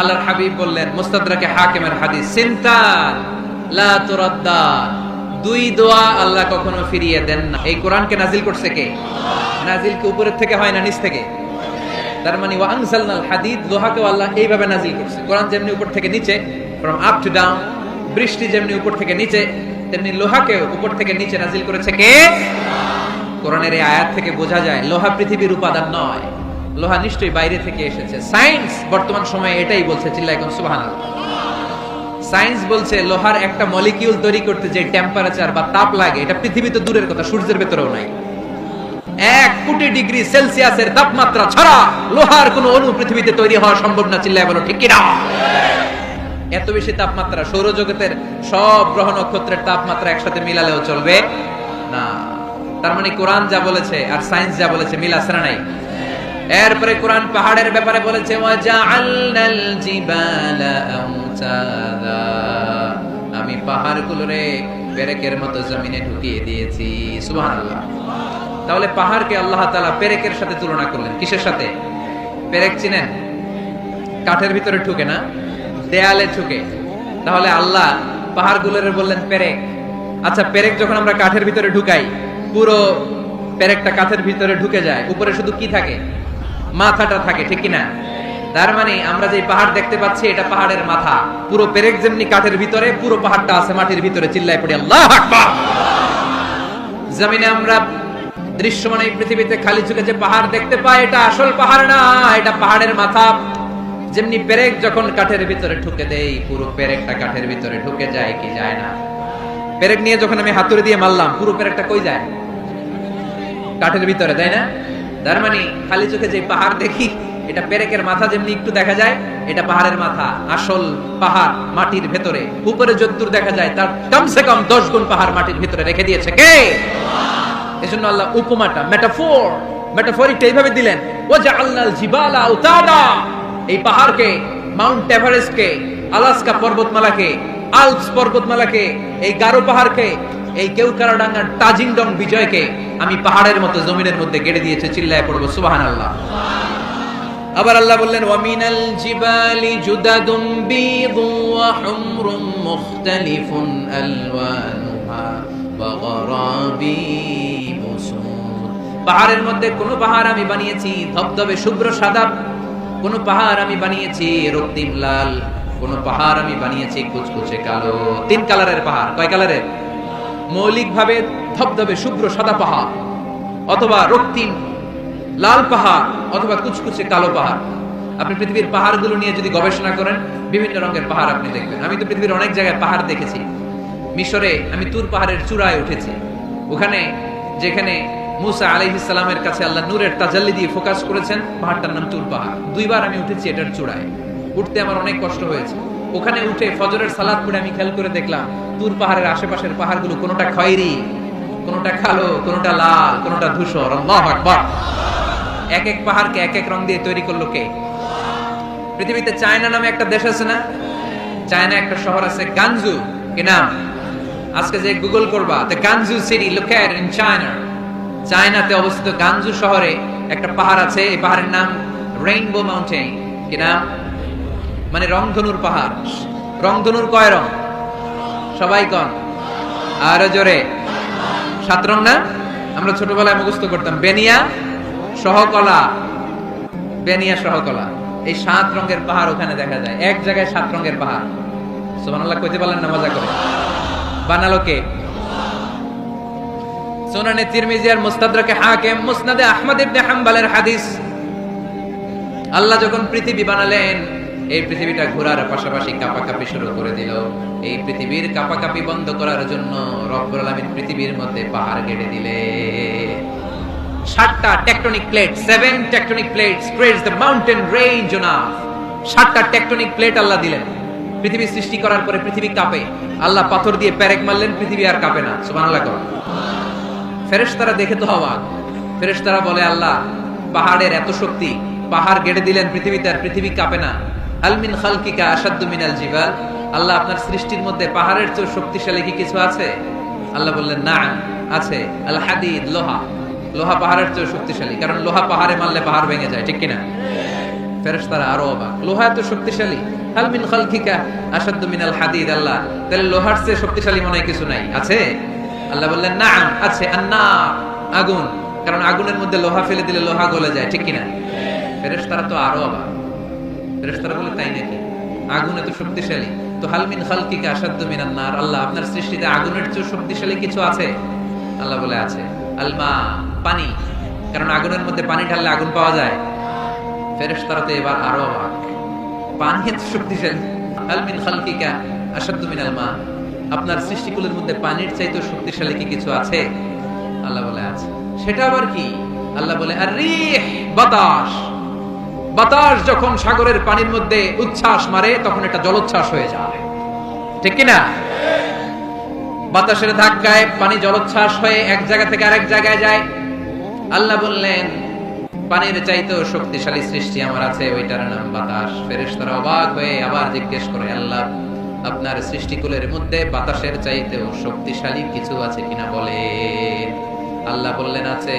আল্লাহর হাবিব বললেন, মুস্তাদরাকে হাকিমের হাদিস চিন্তা লা তুরাদ্দা দুই দোয়া আল্লাহ কখনো ফিরিয়ে দেন না। এই কোরআনকে নাজিল করছে কে? নাজিল কি উপরের থেকে হয় না নিচ থেকে? তার মানে ওয়া আনজালনাল হাদিদ লোহাকে আল্লাহ এইভাবে নাজিল করছে। কোরআন যেমনি উপর থেকে নিচে ফ্রম আপ টু ডাউন বৃষ্টি যেমনি উপর থেকে নিচে, তেমনি লোহাকে উপর থেকে নিচে নাজিল করেছে কে? কোরআনের এই আয়াত থেকে বোঝা যায়, লোহা পৃথিবীর উপাদান নয়। লোহা নিশ্চয়ই বাইরে থেকে এসেছে। সায়েন্স বর্তমান সময়ে এটাই বলছে চিল্লাই কোন সুবহানাল্লাহ। সায়েন্স বলছে লোহার একটা মলিকিউল তৈরি করতে যে টেম্পারেচার বা তাপ লাগে, এটা পৃথিবীতে দূরের কথা, সূর্যের ভেতরেও নাই। এক কোটি ডিগ্রি সেলসিয়াসের তাপমাত্রা ছাড়া লোহার কোনো অণু পৃথিবীতে তৈরি হওয়া সম্ভব না, চিল্লায় বলো, ঠিক কিনা? এত বেশি তাপমাত্রা, সৌরজগতের সব গ্রহ নক্ষত্রের তাপমাত্রা একসাথে মিলালেও চলবে না। তার মানে কোরআন যা বলেছে আর সায়েন্স যা বলেছে মিল আছে না নাই? এরপরে কোরআন পাহাড়ের ব্যাপারে বলেছে আমি পাহাড়গুলোরে পেরেকের মতো জমিনে ঢুকিয়ে দিয়েছি, সুবহানাল্লাহ। তাহলে পাহাড়কে আল্লাহ তাআলা পেরেকের সাথে তুলনা করলেন। কিসের সাথে? পেরেক চিনেন? কাঠের ভিতরে ঢুকে না? দেয়ালে ঢুকে। তাহলে আল্লাহ পাহাড়গুলোরে বললেন, পেরেক। আচ্ছা পেরেক যখন আমরা কাঠের ভিতরে ঢুকাই, পুরো পেরেকটা কাঠের ভিতরে ঢুকে যায়, উপরে শুধু কি থাকে? মাথাটা থাকে, ঠিক কি না তার মানে আমরা যে পাহাড় দেখতে পাচ্ছি, এটা পাহাড়ের মাথা। পুরো পেরেক যেমনি কাঠের ভিতরে, পুরো পাহাড়টা আছে মাটির ভিতরে, চিল্লায় পড়ি, আল্লাহ জমিনে আমরা দৃশ্যমান এই পৃথিবীতে খালি চোখে যে পাহাড় দেখতে পাই, এটা আসল পাহাড় না, এটা পাহাড়ের মাথা। যেমনি পেরেক যখন কাঠের ভিতরে ঢুকে দেই, পুরো পেরেকটা কাঠের ভিতরে ঢুকে যায়, কি যায় না? পেরেক নিয়ে যখন আমি হাতুড়ি দিয়ে মারলাম, পুরো পেরেকটা কই যায়? কাঠের ভিতরে, তাই না? তার মানে খালি চোখে যে পাহাড় দেখি, এটা পেরেকের মাথা যেমনি একটু দেখা যায়, এটা পাহাড়ের মাথা, আসল পাহাড় মাটির ভেতরে। উপরে যদ্দূর দেখা যায়, তার কমসে কম দশ গুণ পাহাড় মাটির ভিতরে রেখে দিয়েছে। কে? এজন্য আল্লাহ উপমাটা মেটাফোর মেটাফোরিকটা এইভাবে দিলেন ও যে আল্লাহ জিবালা উতাদা এই পাহাড়কে মাউন্ট এভারেস্টকে আলাস্কা পর্বতমালাকে, আলপস পর্বতমালাকে, এই গারো পাহাড়কে এই কেউকারাডাঙ্গার তাজিংডং বিজয়কে আমি পাহাড়ের মতো, জমিনের মধ্যে গেড়ে দিয়েছে, চিল্লায় পড়ব সুবাহান আল্লাহ আবার আল্লাহ বললেন, ওয়ামিনাল জিবালি জুদাদুম বীদু ওয়া হুমরুম মুখতালিফুন আলওয়ানুহা ওয়া পাহাড়ের মধ্যে কোন পাহাড় আমি বানিয়েছি, ধবধবে শুভ্র সাদা। কোন পাহাড় আমি বানিয়েছি, রক্তিম লাল। কোন পাহাড় আমি বানিয়েছি, কুচকুচে কালো। তিন কালারের পাহাড়। কয় কালারের? মৌলিকভাবে ধবধবে শুভ্র সাদা পাহাড়, অথবা রক্তিম লাল পাহাড়, অথবা কুচকুচে কালো পাহাড়। আপনি পৃথিবীর পাহাড়গুলো নিয়ে যদি গবেষণা করেন, বিভিন্ন রঙের পাহাড় আপনি দেখবেন। আমি তো পৃথিবীর অনেক জায়গায় পাহাড় দেখেছি। মিশরে আমি তুর পাহাড়ের চূড়ায় উঠেছি। ওখানে যেখানে মুসা আলাইহিস সালামের কাছে আল্লাহ নূরের তাজাল্লি দিয়ে ফোকাস করেছেন, পাহাড়টার নাম তুর পাহাড়। দুইবার আমি উঠেছি এটার চূড়ায়। উঠতে আমার অনেক কষ্ট হয়েছে। ওখানে উঠে ফজরের সালাদ পড়ে আমি খেয়াল করে দেখলাম তুর পাহাড়ের আশেপাশের পাহাড়গুলো কোনোটা খয়েরি, কোনোটা কালো, কোনোটা লাল, কোনোটা ধূসর। এক এক পাহাড়কে এক এক রং দিয়ে তৈরি করল কে? পৃথিবীতে চায়না নামে একটা দেশ আছে না? চায়না একটা শহর আছে গানজু। কি নাম? আজকে যে গুগল করবা, the Guangzhou city located in China. চায়নাতে অবস্থিত গানজু শহরে একটা পাহাড় আছে, এই পাহাড়ের নাম রেইনবো মাউন্টেন কি নাম? মানে রংধনুর পাহাড়। রংধনুর কয় রং? সবাই কন। আরও জোরে। সাত রং না? আমরা ছোটবেলায় মুখস্থ করতাম। বেনিয়া সহকলা। বেনিয়া সহকলা। এই সাত রঙের পাহাড় ওখানে দেখা যায়। এক জায়গায় সাত রঙের পাহাড়। সুবহানাল্লাহ, কইতে পারলেন না, মজা করে। বানালো কে? সুনানে তিরমিজি আর মুস্তাদরাকে মুসনাদে আহমদ ইবনে হাম্বলের হাদিস। আল্লাহ যখন পৃথিবী বানালেন এই পৃথিবীটা ঘোরার পাশাপাশি কাপাকাপি শুরু করে দিল। এই পৃথিবীর কাপাকাপি বন্ধ করার জন্য রব্বুল আলামিন পৃথিবীর মধ্যে পাহাড় কেটে দিলে। সাতটা tectonic plate seven tectonic plate spreads the mountain range on সাতটা টেকটনিক প্লেট আল্লাহ দিলেন। পৃথিবী সৃষ্টি করার পরে পৃথিবী কাঁপে। আল্লাহ পাথর দিয়ে প্যারেক মারলেন, পৃথিবী আর কাঁপে না। সুবহানাল্লাহ কর। ফেরেশতারা দেখে তো অবাক ফেরেশতারা বলে, আল্লাহ, পাহাড়ের এত শক্তি, পাহাড় গেড়ে দিলেন পৃথিবীতে আর পৃথিবী কাঁপে না। আলমিন খালকিকা আসাদ্দু মিনাল জিবাল আল্লাহ আপনার সৃষ্টির মধ্যে পাহাড়ের চেয়ে শক্তিশালী কি কিছু আছে? আল্লাহ বললেন না আছে আল হাদিদ লোহা। লোহা পাহাড়ের চেয়ে শক্তিশালী। কারণ লোহা পাহাড়ে মারলে পাহাড় ভেঙে যায়, ঠিক কিনা? ফেরেশতারা আরও অবাক। লোহা এত শক্তিশালী? হাল মিন খালকিকা আসাদ্দু মিনাল হাদিদ আল্লাহ? তাহলে লোহার চেয়ে শক্তিশালী মনে কিছু নাই। আছে? আল্লাহ বললেন না আছে আন্না আগুন। কারণ আগুনের মধ্যে লোহা ফেলে দিলে লোহা গলে যায়, ঠিক কিনা? ফেরেস তারা তো আরও অবাক। ফেরেশতারা বলে, তাই নাকি? আগুন এত শক্তিশালী। তো হালমিন মিনান নার। আল্লাহ, আপনার সৃষ্টিতে আগুনের চেয়ে শক্তিশালী কিছু আছে? আল্লাহ বলে, আছে। আলমা পানি। কারণ আগুনের মধ্যে পানি ঢাললে আগুন পাওয়া যায়। তো এবার আরও অবাক। পানি এত শক্তিশালী। আলমিন খালকিকা আপনার সৃষ্টিকুলের মধ্যে পানির চাইতে শক্তিশালী কি কিছু আছে? আল্লাহ বলে, আছে। সেটা আবার কি? আল্লাহ বলে, আর বাতাস। বাতাস যখন সাগরের পানির মধ্যে উচ্ছ্বাস মারে, তখন এটা জলোচ্ছ্বাস হয়ে যায়। ঠিক কিনা? বাতাসের ধাক্কায় পানি জলোচ্ছ্বাস হয়ে এক জায়গা থেকে আরেক জায়গায় যায়। আল্লাহ বললেন, পানির চাইতেও শক্তিশালী সৃষ্টি আমার আছে, ওইটার নাম বাতাস। ফেরেশতারা অবাক হয়ে আবার জিজ্ঞেস করে, আল্লাহ, আপনার সৃষ্টিকুলের মধ্যে বাতাসের চাইতেও শক্তিশালী কিছু আছে কিনা বলে আল্লাহ বললেন, আছে।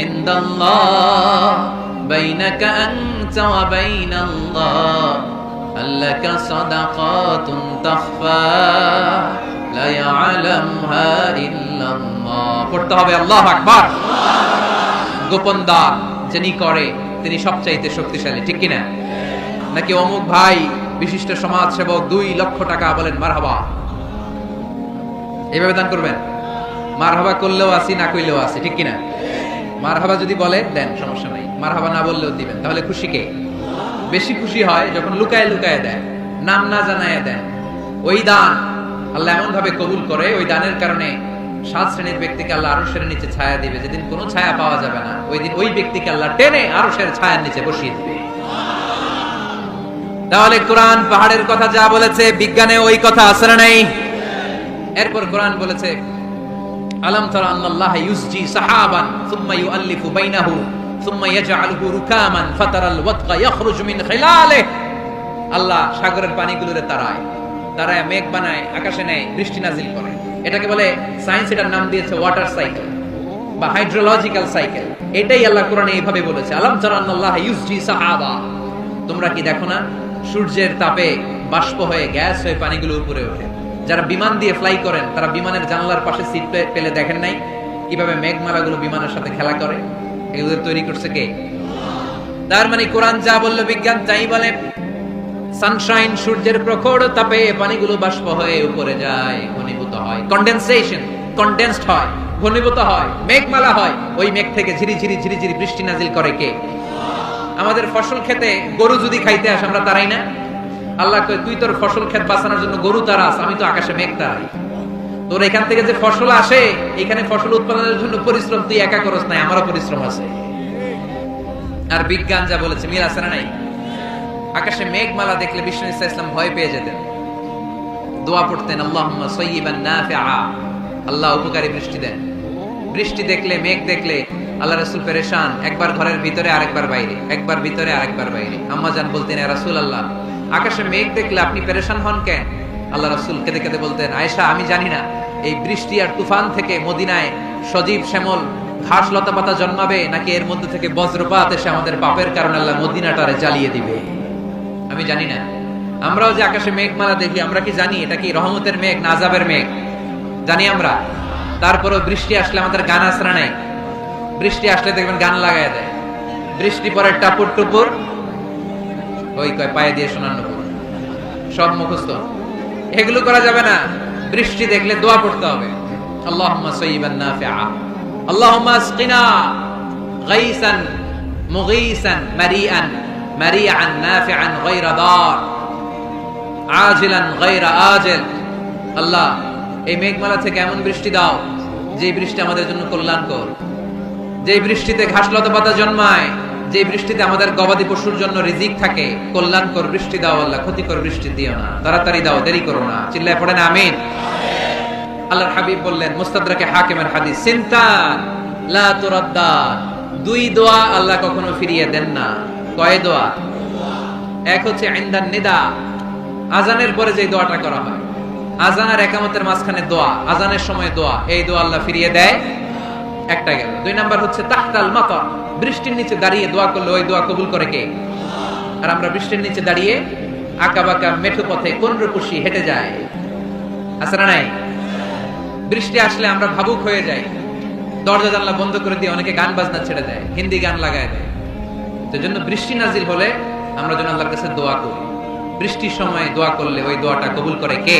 ইনদাল্লাহ বাইনাকা আনতা ওয়া বাইনাল্লাহ لك صدقات تخفى لا يعلمها إلا الله পড়তে হবে আল্লাহ আকবার গোপন দান যিনি করে তিনি সবচাইতে শক্তিশালী ঠিক কিনা নাকি অমুক ভাই বিশিষ্ট সমাজ সেবক দুই লক্ষ টাকা বলেন মারহাবা এইভাবে দান করবেন মারহাবা করলেও আসি না কইলেও আসি ঠিক কিনা মারহাবা যদি বলে, দেন, সমস্যা নাই। মারহাবা না বললেও দিবেন। তাহলে খুশি কে? বেশি খুশি হয় যখন লুকায় লুকায় দেয়, নাম না জানায় দেয় ওই দান আল্লাহ এমন ভাবে কবুল করে, ওই দানের কারণে সাত শ্রেণির ব্যক্তিকে আল্লাহ আরও শ্রেণির নিচে ছায়া দিবে। যেদিন কোনো ছায়া পাওয়া যাবে না, ওই দিন ওই ব্যক্তিকে আল্লাহ টেনে আরও সের ছায়ার নিচে বসিয়ে দিবে। তাহলে কোরআন পাহাড়ের কথা যা বলেছে, বিজ্ঞানে ওই কথা না নাই? এরপর কোরআন বলেছে আলাম তারা ইউসজি সাহাবান, সুম্মা ইউআল্লিফু বাইনাহু, সুম্মা ইয়াজআলুহু রুকামান, ফাতারাল মিন আল্লাহ সাগরের পানিগুলোরে তারায় তারায় মেঘ বানায়, আকাশে নেয়, বৃষ্টি নাজিল করে। এটাকে বলে সায়েন্স এটার নাম দিয়েছে ওয়াটার সাইকেল বা হাইড্রোলজিক্যাল সাইকেল। এটাই আল্লাহ কোরআনে এইভাবে বলেছে, আলাম জারান্নাল্লাহ ইউসজি সাহাবা। তোমরা কি দেখো না, সূর্যের তাপে বাষ্প হয়ে গ্যাস হয়ে পানিগুলো উপরে ওঠে। যারা বিমান দিয়ে ফ্লাই করেন, তারা বিমানের জানলার পাশে সিট পেলে দেখেন নাই কীভাবে মেঘমালাগুলো বিমানের সাথে খেলা করে? এগুলো তৈরি করছে কে? তার মানে কোরআন যা বলল বিজ্ঞান তাই বলে। সানশাইন সূর্যের প্রখর তাপে পানিগুলো বাষ্প হয়ে উপরে যায়, ঘনীভূত হয়। কন্ডেনসেশন কন্ডেন্সড হয়, ঘনীভূত হয়, মেঘমালা হয়। ওই মেঘ থেকে ঝিরি ঝিরি ঝিরি ঝিরি বৃষ্টি নাজিল করে কে? আমাদের ফসল খেতে গরু যদি খাইতে আসে, আমরা তারাই না? আল্লাহ কয়, তুই তোর ফসল ক্ষেত বাঁচানোর জন্য গরু তারাস, আমি তো আকাশে মেঘ তারাই। তোর এখান থেকে যে ফসল আসে, এখানে ফসল উৎপাদনের জন্য পরিশ্রম তুই একা করস নাই, আমারও পরিশ্রম আছে। আর বিজ্ঞান যা বলেছে, মিল আছে না নাই? আকাশে মেঘমালা দেখলে বিষ্ণু ইসা ইসলাম ভয় পেয়ে যেতেন। দোয়া পড়তেন আল্লাহ আল্লাহ উপকারী বৃষ্টি দেন। বৃষ্টি দেখলে, মেঘ দেখলে আল্লাহ রসুল পেরেশান, একবার ঘরের ভিতরে, আরেকবার বাইরে, একবার ভিতরে, আরেকবার বাইরে। আম্মা জান বলতেন রাসুল আল্লাহ আকাশে মেঘ দেখলে আপনি পেরেশান হন কেন? আল্লাহ রাসুল কেঁদে কেঁদে বলতেন, আয়েশা, আমি জানি না, এই বৃষ্টি আর তুফান থেকে মদিনায় সজীব শ্যামল ঘাস লতা পাতা জন্মাবে, নাকি এর মধ্যে থেকে বজ্রপাত এসে আমাদের পাপের কারণে আল্লাহ মদিনাটারে জ্বালিয়ে দিবে? আমি জানি না। আমরাও যে আকাশে মেঘমালা দেখি, আমরা কি জানি? এটা কি রহমতের মেঘ নাজাবের মেঘ? জানি আমরা। তারপরও বৃষ্টি আসলে আমাদের গান আসরা নেই বৃষ্টি আসলে দেখবেন গান লাগাই দেয়। বৃষ্টি পরে টাপুর টুপুর ওই কয়, পায়ে দিয়ে শোনানো সব মুখস্থ। এগুলো করা যাবে না। বৃষ্টি দেখলে দোয়া পড়তে হবে। আল্লাহুম্মা সাইয়িবান নাফিআ। আল্লাহুম্মা আসকিনা গাইসান মুগীসান মারিআন মারিআন নাফিআন গায়রা দার। আজিলান গায়রা আজিল। আল্লাহ, এই মেঘমালা থেকে এমন বৃষ্টি দাও যে বৃষ্টি আমাদের জন্য কল্যাণকর। যে বৃষ্টিতে ঘাস লতা পাতা জন্মায় যে বৃষ্টিতে আমাদের গবাদি পশুর জন্য রিজিক থাকে, কল্যাণকর বৃষ্টি দাও আল্লাহ, ক্ষতিকর বৃষ্টি দিও না, তাড়াতাড়ি দাও, দেরি করো না। চিল্লায় পড়েন, আমিন। আল্লাহর হাবিব বললেন, মুস্তাদরাকে হাকিমের হাদিস চিন্তা লা তুরাদ্দা দুই দোয়া আল্লাহ কখনো ফিরিয়ে দেন না। কয় দোয়া? এক হচ্ছে, ইনদান নিদা আজানের পরে যে দোয়াটা করা হয়। আজান আর একামতের মাঝখানে দোয়া, আজানের সময় দোয়া, এই দোয়া আল্লাহ ফিরিয়ে দেয়। একটা গেল। দুই নাম্বার হচ্ছে, তাহতাল মাতর বৃষ্টির নিচে দাঁড়িয়ে দোয়া করলে ওই দোয়া কবুল করে কে? আর আমরা বৃষ্টির নিচে দাঁড়িয়ে আঁকা বাঁকা মেঠো পথে কোন রূপসী হেঁটে যায় আছে না নাই? বৃষ্টি আসলে আমরা ভাবুক হয়ে যাই। দরজা জানলা বন্ধ করে দিয়ে অনেকে গান বাজনা ছেড়ে দেয়, হিন্দি গান লাগায় দেয়। তো জন্য বৃষ্টি নাজিল হলে আমরা যেন আল্লাহর কাছে দোয়া করি। বৃষ্টির সময় দোয়া করলে ওই দোয়াটা কবুল করে কে?